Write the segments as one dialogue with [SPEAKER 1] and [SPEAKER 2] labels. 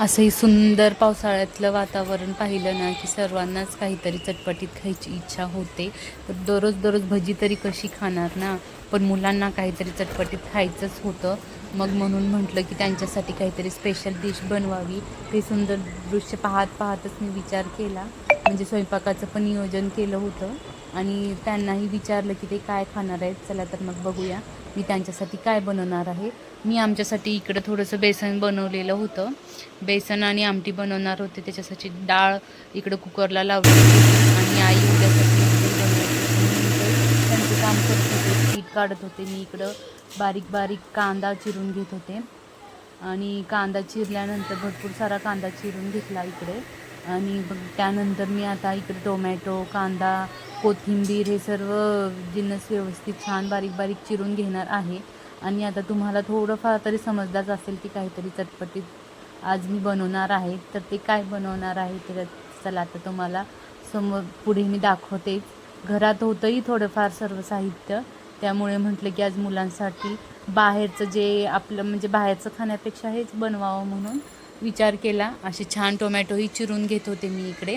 [SPEAKER 1] असंही सुंदर पावसाळ्यातलं वातावरण पाहिलं ना की सर्वांनाच काहीतरी चटपटीत खायची इच्छा होते. तर दररोज दररोज भजी तरी कशी खाणार ना? पण मुलांना काहीतरी चटपटीत खायचंच होतं. मग म्हणून म्हटलं की त्यांच्यासाठी काहीतरी स्पेशल डिश बनवावी. हे सुंदर दृश्य पाहत पाहतच मी विचार केला. म्हणजे स्वयंपाकाचं पण नियोजन केलं होतं. आणि त्यांनाही विचारलं की ते काय खाणार आहेत चला तर मग बघूया मी त्यांच्यासाठी काय बनवणार आहे. मी आमच्यासाठी इकडं थोडंसं बेसन बनवलेलं होतं. बेसन आणि आमटी बनवणार होते. त्याच्यासाठी डाळ इकडं कुकरला लावली आणि आई उद्यासाठी त्यांचं काम करत होते. पीठ काढत होते. मी इकडं बारीक बारीक कांदा चिरून घेत होते. आणि कांदा चिरल्यानंतर भरपूर सारा कांदा चिरून घेतला इकडे. आणि मग त्यानंतर मी आता इकडे टोमॅटो कांदा कोथिंबीर हे सर्व जिन्नस व्यवस्थित छान बारीक बारीक चिरून घेणार आहे. आणि आता तुम्हाला थोडंफार तरी समजदाच असेल की काहीतरी चटपटीत आज मी बनवणार आहे. तर ते काय बनवणार आहे ते चला आता तुम्हाला समोर पुढे मी दाखवतेच. घरात होतंही थोडंफार सर्व साहित्य. त्यामुळे म्हटलं की आज मुलांसाठी बाहेरचं जे आपलं म्हणजे बाहेरचं खाण्यापेक्षा हेच बनवावं म्हणून. विचार केला. असे छान टोमॅटोही चिरून घेत होते मी इकडे.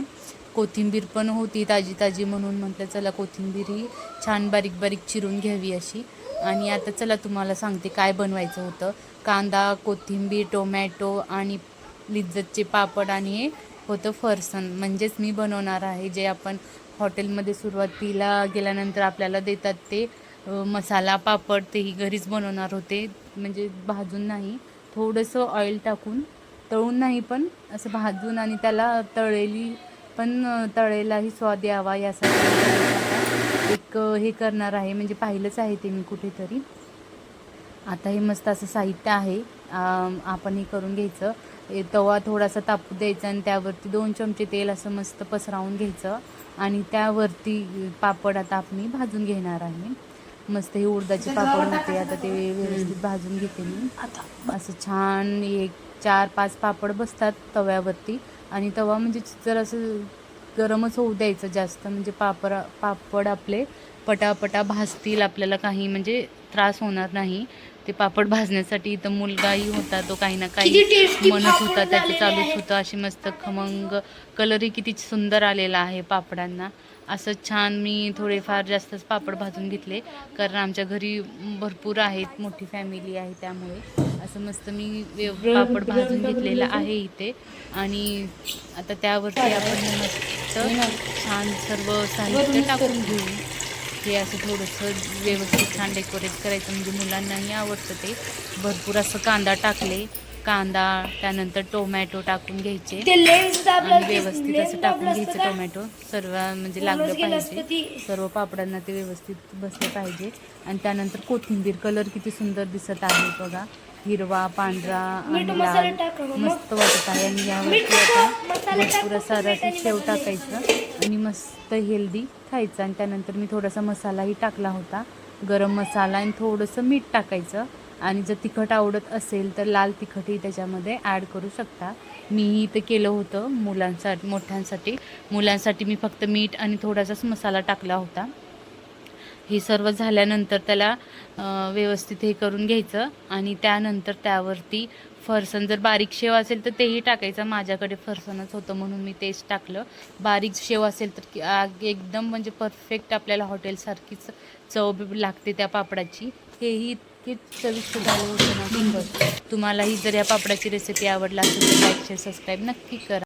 [SPEAKER 1] कोथिंबीर पण होती ताजी ताजी म्हणून म्हटलं चला कोथिंबीरही छान बारीक बारीक चिरून घ्यावी अशी. आणि आता चला तुम्हाला सांगते काय बनवायचं होतं. कांदा कोथिंबीर टोमॅटो आणि लिज्जतचे पापड आणि हे होतं फरसन. म्हणजेच मी बनवणार आहे जे आपण हॉटेलमध्ये सुरुवातीला गेल्यानंतर आपल्याला देतात ते मसाला पापड तेही घरीच बनवणार होते. म्हणजे भाजून नाही थोडंसं ऑइल टाकून तळून नाही पण असं भाजून आणि त्याला तळलेली पण तळेलाही स्वाद यावा यासाठी एक हे करणार आहे. म्हणजे पाहिलंच आहे ते मी कुठेतरी. आता हे मस्त असं साहित्य आहे. आपण हे करून घ्यायचं. तवा थोडासा तापू द्यायचा आणि त्यावरती दोन चमचे तेल असं मस्त पसरावून घ्यायचं. आणि त्यावरती पापड आता आपण भाजून घेणार आहे. मस्त हे उडदाचे पापड होते. आता ते व्यवस्थित भाजून घेते मी. असं छान एक चार पाच पापड बसतात तव्यावरती. आणि तवा म्हणजे जर असं गरमच होऊ द्यायचं जास्त म्हणजे पापड पापड आपले पटापटा भाजतील आपल्याला काही म्हणजे त्रास होणार नाही. ते पापड भाजण्यासाठी इथं मुलगाही होता तो काही ना काही म्हणत होता त्याचं चालूच होतं. अशी मस्त खमंग कलरही किती सुंदर आलेला आहे पापडांना. असं छान मी थोडेफार जास्तच पापड भाजून घेतले कारण आमच्या घरी भरपूर आहेत मोठी फॅमिली आहे त्यामुळे. असं मस्त मी पापड भाजून घेतलेलं आहे इथे. आणि आता त्यावरती आपण मस्त छान सर्व साहित्य टाकून घेऊ. हे असं थोडंसं व्यवस्थित छान डेकोरेट करायचं म्हणजे मुलांनाही आवडतं ते. भरपूर असं कांदा टाकले. कांदा त्यानंतर टोमॅटो टाकून घ्यायचे. आणि व्यवस्थित असं टाकून घ्यायचं टोमॅटो. सर्व म्हणजे लागलं पाहिजे. सर्व पापडांना ते व्यवस्थित बसलं पाहिजे. आणि त्यानंतर कोथिंबीर कलर किती सुंदर दिसत आहे बघा. हिरवा पांढरा आणि लाल. मस्त वाटत आहे. आणि यावरती आता भरपूर असं
[SPEAKER 2] आणि
[SPEAKER 1] शेव टाकायचं आणि मस्त हेल्दी खायचं. आणि त्यानंतर मी थोडासा मसालाही टाकला होता. गरम मसाला आणि थोडंसं मीठ टाकायचं. आणि जर तिखट आवडत असेल तर लाल तिखटही त्याच्यामध्ये ॲड करू शकता. मीही इथं केलं होतं मुलांसाठी मोठ्यांसाठी. मुलांसाठी मी फक्त मीठ आणि थोडासाच मसाला टाकला होता. हे सर्व झाल्यानंतर त्याला व्यवस्थित हे करून घ्यायचं आणि त्यानंतर त्यावरती फरसन जर बारीक शेव असेल तर तेही टाकायचं. माझ्याकडे फरसनच होतं म्हणून मी तेच टाकलं. बारीक शेव असेल तर की- एकदम म्हणजे परफेक्ट आपल्याला हॉटेलसारखीच चव बी लागते त्या पापडाची. हेही इतके चविष्ट झालं होते ना तुम्हालाही जर या पापडाची रेसिपी आवडला असेल तर लाईक शेअर सबस्क्राईब नक्की करा.